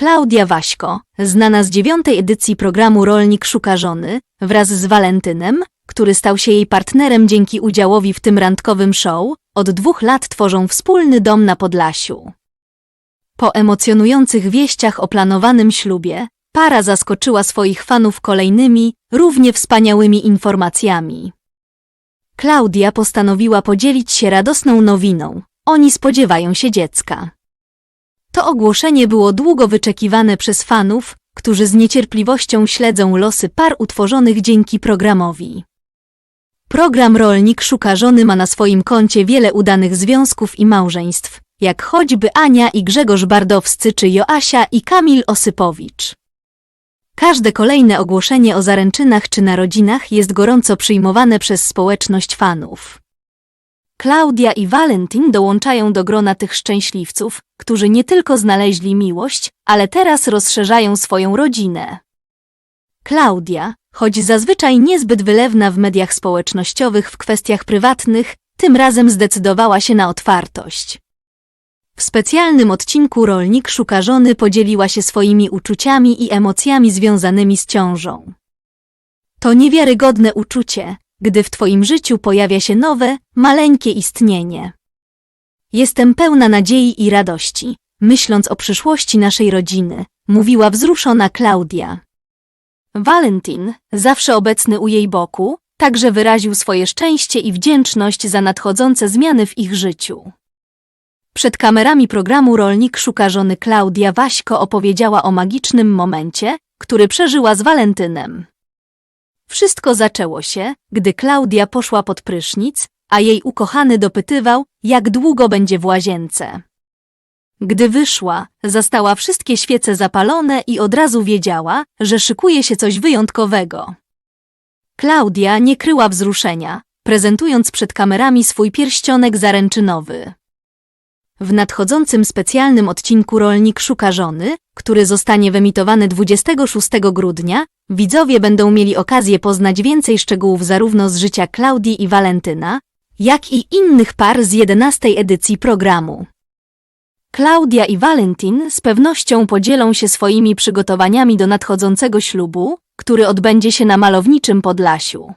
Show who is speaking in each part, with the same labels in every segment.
Speaker 1: Klaudia Waśko, znana z dziewiątej edycji programu Rolnik Szuka Żony, wraz z Walentynem, który stał się jej partnerem dzięki udziałowi w tym randkowym show, od dwóch lat tworzą wspólny dom na Podlasiu. Po emocjonujących wieściach o planowanym ślubie, para zaskoczyła swoich fanów kolejnymi, równie wspaniałymi informacjami. Klaudia postanowiła podzielić się radosną nowiną. Oni spodziewają się dziecka. To ogłoszenie było długo wyczekiwane przez fanów, którzy z niecierpliwością śledzą losy par utworzonych dzięki programowi. Program Rolnik Szuka Żony ma na swoim koncie wiele udanych związków i małżeństw, jak choćby Ania i Grzegorz Bardowscy czy Joasia i Kamil Osypowicz. Każde kolejne ogłoszenie o zaręczynach czy narodzinach jest gorąco przyjmowane przez społeczność fanów. Klaudia i Valentin dołączają do grona tych szczęśliwców, którzy nie tylko znaleźli miłość, ale teraz rozszerzają swoją rodzinę. Klaudia, choć zazwyczaj niezbyt wylewna w mediach społecznościowych w kwestiach prywatnych, tym razem zdecydowała się na otwartość. W specjalnym odcinku Rolnik Szuka Żony podzieliła się swoimi uczuciami i emocjami związanymi z ciążą. To niewiarygodne uczucie, gdy w Twoim życiu pojawia się nowe, maleńkie istnienie. Jestem pełna nadziei i radości, myśląc o przyszłości naszej rodziny, mówiła wzruszona Klaudia. Valentin, zawsze obecny u jej boku, także wyraził swoje szczęście i wdzięczność za nadchodzące zmiany w ich życiu. Przed kamerami programu Rolnik Szuka Żony Klaudia Waśko opowiedziała o magicznym momencie, który przeżyła z Walentynem. Wszystko zaczęło się, gdy Klaudia poszła pod prysznic, a jej ukochany dopytywał, jak długo będzie w łazience. Gdy wyszła, zastała wszystkie świece zapalone i od razu wiedziała, że szykuje się coś wyjątkowego. Klaudia nie kryła wzruszenia, prezentując przed kamerami swój pierścionek zaręczynowy. W nadchodzącym specjalnym odcinku Rolnik Szuka Żony, który zostanie wyemitowany 26 grudnia, widzowie będą mieli okazję poznać więcej szczegółów zarówno z życia Klaudii i Walentyna, jak i innych par z 11 edycji programu. Klaudia i Valentin z pewnością podzielą się swoimi przygotowaniami do nadchodzącego ślubu, który odbędzie się na malowniczym Podlasiu.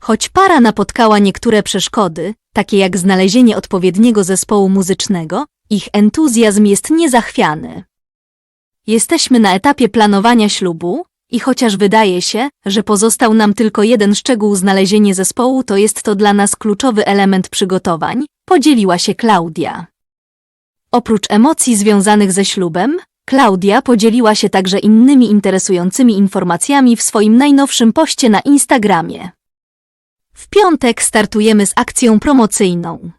Speaker 1: Choć para napotkała niektóre przeszkody, takie jak znalezienie odpowiedniego zespołu muzycznego, ich entuzjazm jest niezachwiany. Jesteśmy na etapie planowania ślubu i chociaż wydaje się, że pozostał nam tylko jeden szczegół znalezienie zespołu, to jest to dla nas kluczowy element przygotowań, podzieliła się Klaudia. Oprócz emocji związanych ze ślubem, Klaudia podzieliła się także innymi interesującymi informacjami w swoim najnowszym poście na Instagramie. W piątek startujemy z akcją promocyjną.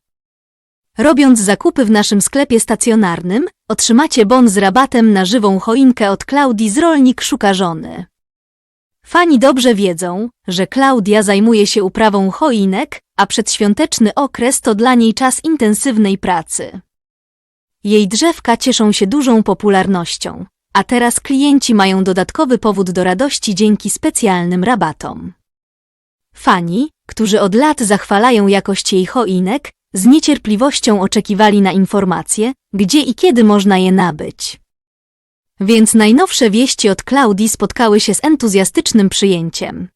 Speaker 1: Robiąc zakupy w naszym sklepie stacjonarnym, otrzymacie bon z rabatem na żywą choinkę od Klaudii z Rolnik Szuka Żony. Fani dobrze wiedzą, że Klaudia zajmuje się uprawą choinek, a przedświąteczny okres to dla niej czas intensywnej pracy. Jej drzewka cieszą się dużą popularnością, a teraz klienci mają dodatkowy powód do radości dzięki specjalnym rabatom. Fani, którzy od lat zachwalają jakość jej choinek, z niecierpliwością oczekiwali na informacje, gdzie i kiedy można je nabyć. Więc najnowsze wieści od Klaudii spotkały się z entuzjastycznym przyjęciem.